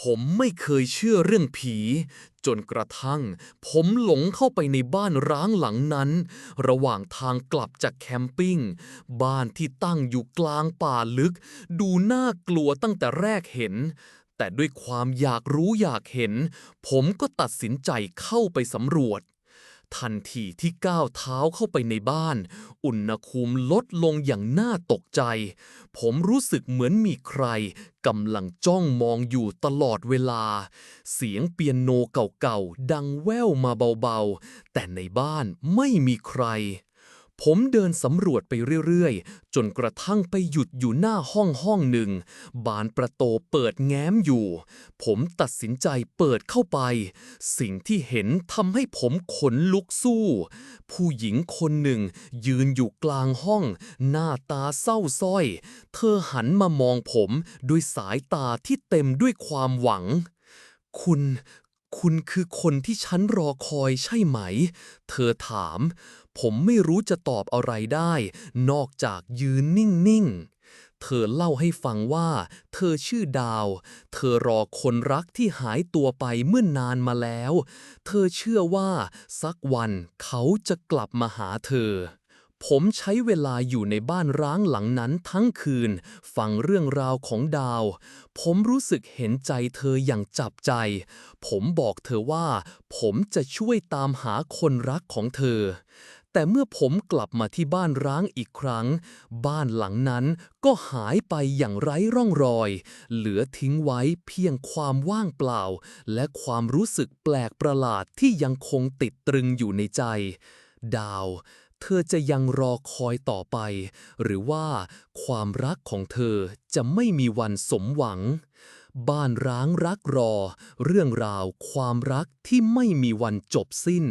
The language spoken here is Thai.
ผมไม่เคยเชื่อเรื่องผี จนกระทั่ง ผมหลงเข้าไปในบ้านร้างหลังนั้น ระหว่างทางกลับจากแคมปิ้ง บ้านที่ตั้งอยู่กลางป่าลึก ดูน่ากลัวตั้งแต่แรกเห็น แต่ด้วยความอยากรู้อยากเห็น ผมก็ตัดสินใจเข้าไปสำรวจ ทันทีที่ก้าวเท้าเข้าไปในบ้าน อุณหภูมิลดลงอย่างน่าตกใจ ผมรู้สึกเหมือนมีใครกำลังจ้องมองอยู่ตลอดเวลา เสียงเปียโนเก่าๆ ดังแว่วมาเบาๆ แต่ในบ้านไม่มีใคร ผมเดินสำรวจไปเรื่อยๆ จนกระทั่งไปหยุดอยู่หน้าห้องห้องหนึ่ง บานประตูเปิดแง้มอยู่ ผมตัดสินใจเปิดเข้าไป สิ่งที่เห็นทำให้ผมขนลุกสู้ ผู้หญิงคนหนึ่ง ยืนอยู่กลางห้อง หน้าตาเศร้าสร้อย เธอหันมามองผมด้วยสายตาที่เต็มด้วยความหวัง คุณ คุณคือคนที่ฉันรอคอยใช่ไหม เธอถาม ผมไม่รู้จะตอบอะไรได้ นอกจากยืนนิ่ง ๆ เธอเล่าให้ฟังว่า เธอชื่อดาว เธอรอคนรักที่หายตัวไปเมื่อนนานมาแล้ว เธอเชื่อว่า สักวันเขาจะกลับมาหาเธอ ผมใช้เวลาอยู่ในบ้านร้างหลังนั้นทั้งคืน ฟังเรื่องราวของดาว ผมรู้สึกเห็นใจเธออย่างจับใจ ผมบอกเธอว่า ผมจะช่วยตามหาคนรักของเธอ แต่เมื่อผมกลับมาที่บ้านร้างอีกครั้ง บ้านหลังนั้นก็หายไปอย่างไร้ร่องรอย เหลือทิ้งไว้เพียงความว่างเปล่า และความรู้สึกแปลกประหลาดที่ยังคงติดตรึงอยู่ในใจ ดาว เธอจะยังรอคอยต่อไป หรือว่าความรักของเธอจะไม่มีวันสมหวัง บ้านร้างรักรอ เรื่องราวความรักที่ไม่มีวันจบสิ้น